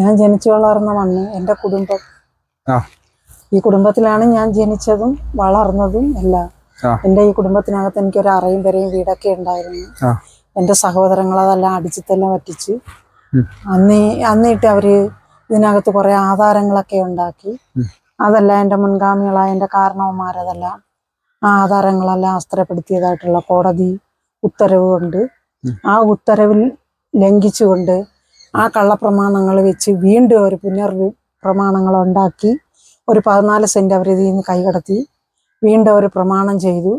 ഞാൻ ജനിച്ചു വളർന്ന മണ്ണ് എന്റെ കുടുംബം. ഈ കുടുംബത്തിലാണ് ഞാൻ ജനിച്ചതും വളർന്നതും എല്ലാം. എന്റെ ഈ കുടുംബത്തിനകത്ത് എനിക്ക് ഒരു അറയും പെരയും വീടൊക്കെ ഉണ്ടായിരുന്നു. എന്റെ സഹോദരങ്ങൾ അതെല്ലാം അടിച്ചിട്ടെല്ലാം പറ്റിച്ച്. അന്ന് അന്നിട്ട് അവർ ഇതിനകത്ത് കുറെ ആധാരങ്ങളൊക്കെ ഉണ്ടാക്കി. അതല്ല അതെല്ലാം എന്റെ മുൻഗാമികളായ എന്റെ കാരണവന്മാരതെല്ലാം ആ ആധാരങ്ങളെല്ലാം അസ്ത്രപ്പെടുത്തിയതായിട്ടുള്ള കോടതി ഉത്തരവ് കൊണ്ട് ആ ഉത്തരവിൽ ലംഘിച്ചുകൊണ്ട് ആ കള്ളപ്രമാണങ്ങൾ വെച്ച് വീണ്ടും ഒരു പുനർ പ്രമാണങ്ങൾ ഉണ്ടാക്കി ഒരു പതിനാല് സെന്റ് അവർ ഇതിൽ നിന്ന് കൈകടത്തി വീണ്ടും ഒരു പ്രമാണം ചെയ്തു.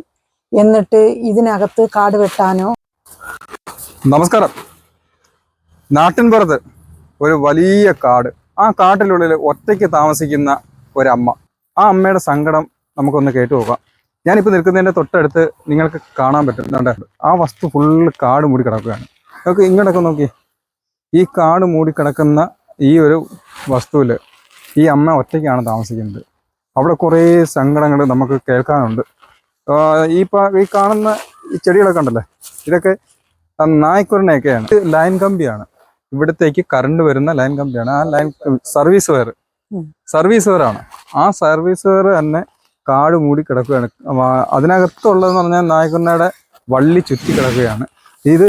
എന്നിട്ട് ഇതിനകത്ത് കാട് വെട്ടാനോ നമസ്കാരം. നാട്ടിൻപുറത്ത് ഒരു വലിയ കാട്. ആ കാട്ടിനുള്ളിൽ ഒറ്റയ്ക്ക് താമസിക്കുന്ന ഒരമ്മ. ആ അമ്മയുടെ സങ്കടം നമുക്കൊന്ന് കേട്ടു നോക്കാം. ഞാനിപ്പോൾ നിൽക്കുന്നതിന്റെ തൊട്ടടുത്ത് നിങ്ങൾക്ക് കാണാൻ പറ്റും. ആ വസ്തു ഫുള്ള് കാട് മൂടി കിടക്കുകയാണ്. നമുക്ക് ഇങ്ങോട്ടൊക്കെ നോക്കി ഈ കാട് മൂടിക്കിടക്കുന്ന ഈ ഒരു വസ്തുവിൽ ഈ അമ്മ ഒറ്റയ്ക്കാണ് താമസിക്കുന്നത്. അവിടെ കുറേ സങ്കടങ്ങൾ നമുക്ക് കേൾക്കാനുണ്ട്. ഈ ഈ കാണുന്ന ഈ ചെടികളൊക്കെ ഉണ്ടല്ലേ? ഇതൊക്കെ നായ്ക്കുരനെയൊക്കെയാണ്. ലൈൻ കമ്പിയാണ്. ഇവിടത്തേക്ക് കറണ്ട് വരുന്ന ലൈൻ കമ്പിയാണ്. ആ ലൈൻ സർവീസ് വയർ സർവീസ് വയറാണ്. ആ സർവീസ് വയർ തന്നെ കാട് മൂടി കിടക്കുകയാണ് അതിനകത്തുള്ളതെന്ന് പറഞ്ഞാൽ നായ്ക്കുരനയുടെ വള്ളി ചുറ്റി കിടക്കുകയാണ് ഇത്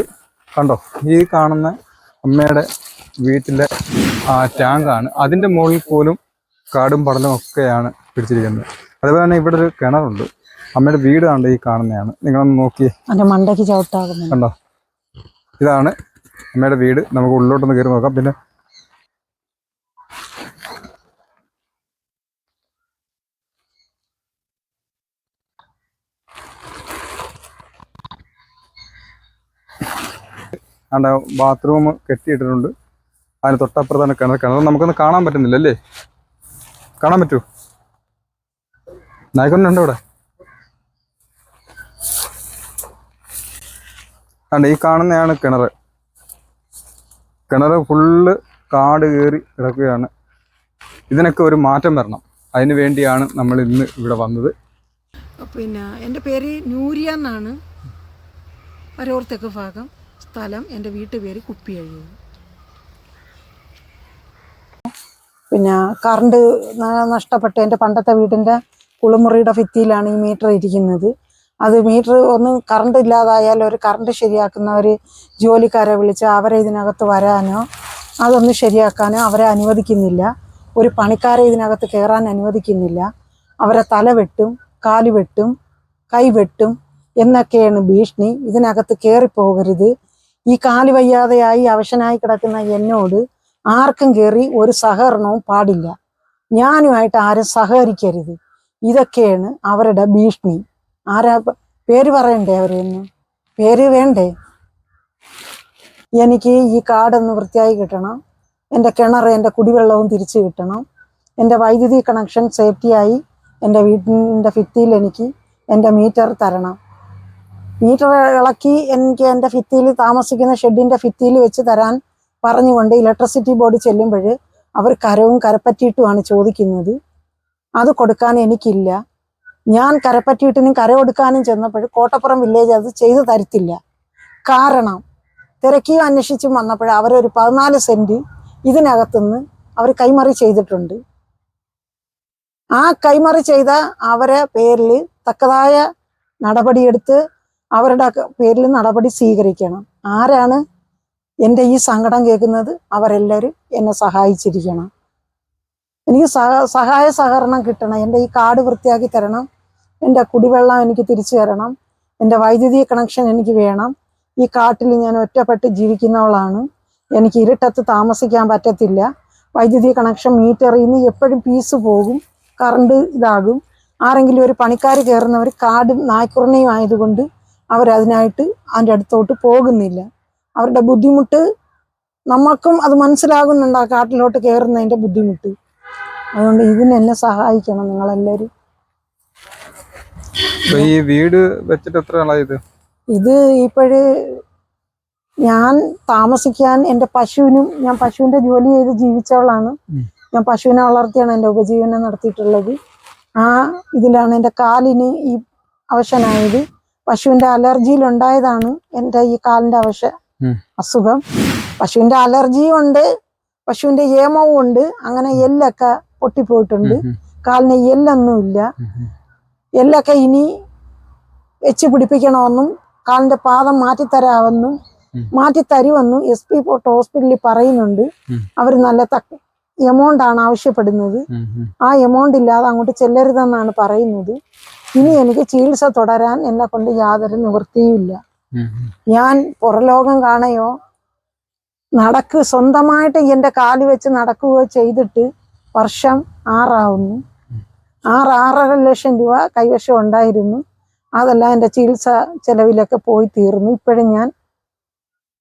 കണ്ടോ? ഈ കാണുന്ന അമ്മയുടെ വീട്ടിലെ ആ ടാങ്കാണ്. അതിന്റെ മുകളിൽ പോലും കാടും പടലും ഒക്കെയാണ് പിടിച്ചിരിക്കുന്നത്. അതുപോലെ തന്നെ ഇവിടെ ഒരു കിണറുണ്ട്. അമ്മയുടെ വീട് കണ്ട് ഈ കാണുന്നതാണ്. നിങ്ങളൊന്ന് നോക്കി മണ്ടയ്ക്ക് കണ്ടോ? ഇതാണ് അമ്മയുടെ വീട്. നമുക്ക് ഉള്ളിലോട്ടൊന്ന് കയറി നോക്കാം. പിന്നെ ആണ്ട ബാത്റൂം കെട്ടിയിട്ടിട്ടുണ്ട്. അതിന് തൊട്ടപ്പുറത്താണ് കിണർ കിണർ നമുക്കൊന്ന് കാണാൻ പറ്റുന്നില്ല അല്ലേ കാണാൻ പറ്റൂ? നായ്ക്കൊന്നുണ്ടോ ഇവിടെ. കണ്ട ഈ കാണുന്നതാണ് കിണർ കിണർ ഫുള്ള് കാട് കയറി കിടക്കുകയാണ്. ഇതിനൊക്കെ ഒരു മാറ്റം വരണം. അതിന് വേണ്ടിയാണ് നമ്മൾ ഇന്ന് ഇവിടെ വന്നത്. പിന്നെ എന്റെ പേര് നൂരിയ എന്നാണ്. അരൂർ ഭാഗം. സ്ഥലം എന്റെ വീട്ടുപേര് കുപ്പിയഴിയൂർ. പിന്നെ കറണ്ട് നഷ്ടപ്പെട്ട് എന്റെ പണ്ടത്തെ വീടിന്റെ കുളിമുറിയുടെ ഭിത്തിയിലാണ് ഈ മീറ്റർ ഇരിക്കുന്നത്. അത് മീറ്റർ ഒന്ന് കറണ്ട് ഇല്ലാതായാൽ ഒരു കറണ്ട് ശരിയാക്കുന്ന ഒരു ജോലിക്കാരെ വിളിച്ച് അവരെ ഇതിനകത്ത് വരാനോ അതൊന്ന് ശരിയാക്കാനോ അവരെ അനുവദിക്കുന്നില്ല. ഒരു പണിക്കാരെ ഇതിനകത്ത് കയറാൻ അനുവദിക്കുന്നില്ല. അവരെ തല വെട്ടും കാൽ വെട്ടും കൈ വെട്ടും എന്നൊക്കെയാണ് ഭീഷണി. ഇതിനകത്ത് കയറിപ്പോകരുത്. ഈ കാൽ വയ്യാതെയായി അവശനായി കിടക്കുന്ന എന്നോട് ആർക്കും കയറി ഒരു സഹകരണവും പാടില്ല. ഞാനുമായിട്ട് ആരും സഹകരിക്കരുത്. ഇതൊക്കെയാണ് അവരുടെ ഭീഷണി ആരാ പേര് പറയണ്ടേ അവരെയൊന്നും പേര് വേണ്ടേ? എനിക്ക് ഈ കാടൊന്ന് വൃത്തിയായി കിട്ടണം. എന്റെ കിണർ എന്റെ കുടിവെള്ളവും തിരിച്ചു കിട്ടണം. എന്റെ വൈദ്യുതി കണക്ഷൻ സേഫ്റ്റിയായി എന്റെ വീടിന്റെ ഭിത്തിയിൽ എനിക്ക് എന്റെ മീറ്റർ തരണം. മീറ്റർ ഇളക്കി എനിക്ക് എന്റെ ഭിത്തിയിൽ താമസിക്കുന്ന ഷെഡിന്റെ ഭിത്തിയിൽ വെച്ച് തരാൻ പറഞ്ഞുകൊണ്ട് ഇലക്ട്രിസിറ്റി ബോർഡ് ചെല്ലുമ്പോൾ അവർ കരവും കരപ്പറ്റിയിട്ടുമാണ് ചോദിക്കുന്നത്. അത് കൊടുക്കാൻ എനിക്കില്ല. ഞാൻ കരപ്പറ്റിയിട്ടിനും കര കൊടുക്കാനും ചെന്നപ്പോൾ കോട്ടപ്പുറം വില്ലേജ് അത് ചെയ്തു തരത്തില്ല. കാരണം തിരക്കിയും അന്വേഷിച്ചും വന്നപ്പോൾ അവരൊരു പതിനാല് സെന്റ് ഇതിനകത്തുനിന്ന് അവർ കൈമറി ചെയ്തിട്ടുണ്ട്. ആ കൈമറി ചെയ്ത അവരെ പേരിൽ തക്കതായ നടപടിയെടുത്ത് അവരുടെ പേരിൽ നടപടി സ്വീകരിക്കണം. ആരാണ് എന്റെ ഈ സങ്കടം കേൾക്കുന്നത്? അവരെല്ലാവരും എന്നെ സഹായിച്ചിരിക്കണം. എനിക്ക് സഹ സഹായ സഹകരണം കിട്ടണം. എന്റെ ഈ കാട് വൃത്തിയാക്കി തരണം. എന്റെ കുടിവെള്ളം എനിക്ക് തിരിച്ചു തരണം. എന്റെ വൈദ്യുതി കണക്ഷൻ എനിക്ക് വേണം. ഈ കാട്ടിൽ ഞാൻ ഒറ്റപ്പെട്ട് ജീവിക്കുന്നവളാണ്. എനിക്ക് ഇരുട്ടത്ത് താമസിക്കാൻ പറ്റത്തില്ല. വൈദ്യുതി കണക്ഷൻ മീറ്ററിൽ നിന്ന് എപ്പോഴും പീസ് പോകും. കറണ്ട് ഇതാകും. ആരെങ്കിലും ഒരു പണിക്കാർ കയറുന്നവർ കാടും നായ്ക്കുറണയും ആയതുകൊണ്ട് അവരതിനായിട്ട് അതിന്റെ അടുത്തോട്ട് പോകുന്നില്ല. അവരുടെ ബുദ്ധിമുട്ട് നമ്മൾക്കും അത് മനസ്സിലാകുന്നുണ്ട് ആ കാട്ടിലോട്ട് കയറുന്നതിന്റെ ബുദ്ധിമുട്ട്. അതുകൊണ്ട് ഇതിനെന്നെ സഹായിക്കണം നിങ്ങളെല്ലാവരും. ഈ വീട് വെച്ചിട്ട് എത്ര നാളായത് ഇത്? ഇപ്പോഴ് ഞാൻ താമസിക്കാൻ എന്റെ പശുവിനും ഞാൻ പശുവിന്റെ ജോലി ചെയ്ത് ജീവിച്ചവളാണ്. ഞാൻ പശുവിനെ വളർത്തിയാണ് എന്റെ ഉപജീവനം നടത്തിയിട്ടുള്ളത്. ആ ഇതിലാണ് എന്റെ കാലിന് ഈ അവശനായത്. പശുവിന്റെ അലർജിയിൽ ഉണ്ടായതാണ് എന്റെ ഈ കാലിന്റെ അവശ അസുഖം. പശുവിന്റെ അലർജിയും ഉണ്ട് പശുവിന്റെ ഏമവും ഉണ്ട് അങ്ങനെ എല്ലൊക്കെ പൊട്ടിപ്പോയിട്ടുണ്ട്. കാലിന് എല്ലൊന്നുമില്ല. എല്ലൊക്കെ ഇനി വെച്ച് പിടിപ്പിക്കണമെന്നും കാലിന്റെ പാദം മാറ്റിത്തരാമെന്നും. മാറ്റിത്തരുമെന്നും എസ് പി പോട്ട് ഹോസ്പിറ്റലിൽ പറയുന്നുണ്ട്. അവർ നല്ല തക്ക എമൗണ്ട് ആണ് ആവശ്യപ്പെടുന്നത്. ആ എമൗണ്ട് ഇല്ലാതെ അങ്ങോട്ട് ചെല്ലരുതെന്നാണ് പറയുന്നത്. ഇനി എനിക്ക് ചികിത്സ തുടരാൻ എന്നെ കൊണ്ട് യാതൊരു നിവൃത്തിയുമില്ല. ഞാൻ പുറലോകം കാണയോ നടക്ക് സ്വന്തമായിട്ട് എന്റെ കാൽ വെച്ച് നടക്കുകയോ ചെയ്തിട്ട് വർഷം ആറാവുന്നു. ആറ് ആറര ലക്ഷം രൂപ കൈവശം ഉണ്ടായിരുന്നു. അതെല്ലാം എന്റെ ചികിത്സ ചെലവിലൊക്കെ പോയി തീർന്നു. ഇപ്പോഴും ഞാൻ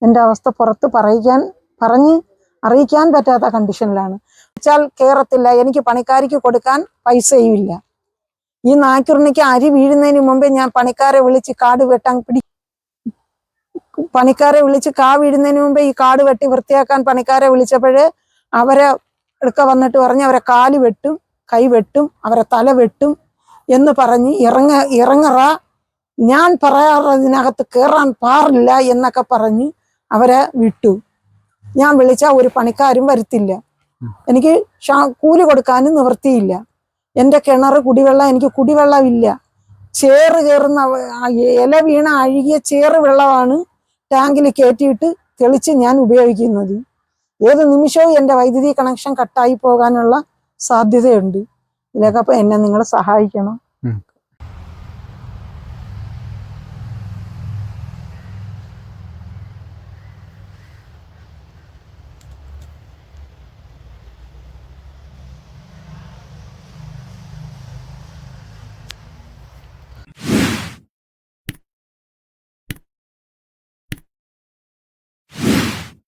എന്റെ അവസ്ഥ പുറത്ത് പറയിക്കാൻ പറഞ്ഞ് അറിയിക്കാൻ പറ്റാത്ത കണ്ടീഷനിലാണ് വെച്ചാൽ കയറത്തില്ല എനിക്ക് പണിക്കാരിക്ക് കൊടുക്കാൻ പൈസയും ഇല്ല. ഈ നായ്ക്കുറിണിക്ക് അരി വീഴുന്നതിന് മുമ്പേ ഞാൻ പണിക്കാരെ വിളിച്ച് കാട് വെട്ടാൻ പിടി പണിക്കാരെ വിളിച്ച് കാ വീഴുന്നതിന് മുമ്പേ ഈ കാട് വെട്ടി വൃത്തിയാക്കാൻ പണിക്കാരെ വിളിച്ചപ്പോഴേ അവരെ എടുക്ക വന്നിട്ട് പറഞ്ഞ് അവരെ കാൽ വെട്ടും കൈ വെട്ടും അവരെ തല വെട്ടും എന്ന് പറഞ്ഞ് ഇറങ്ങ ഇറങ്ങറ. ഞാൻ പറയാറതിനകത്ത് കയറാൻ പാറില്ല എന്നൊക്കെ പറഞ്ഞ് അവരെ വിട്ടു. ഞാൻ വിളിച്ച ഒരു പണിക്കാരും വരുത്തില്ല. എനിക്ക് കൂലി കൊടുക്കാനും നിവൃത്തിയില്ല. എന്റെ കിണർ കുടിവെള്ളം എനിക്ക് കുടിവെള്ളമില്ല. ചേറ് കയറുന്ന ഇല വീണ അഴുകിയ ചേറ് വെള്ളമാണ് ടാങ്കിൽ കയറ്റിയിട്ട് തെളിച്ച് ഞാൻ ഉപയോഗിക്കുന്നത്. ഏത് നിമിഷവും എന്റെ വൈദ്യുതി കണക്ഷൻ കട്ടായി പോകാനുള്ള സാധ്യതയുണ്ട്. ഇതിലൊക്കെ എന്നെ നിങ്ങൾ സഹായിക്കണം.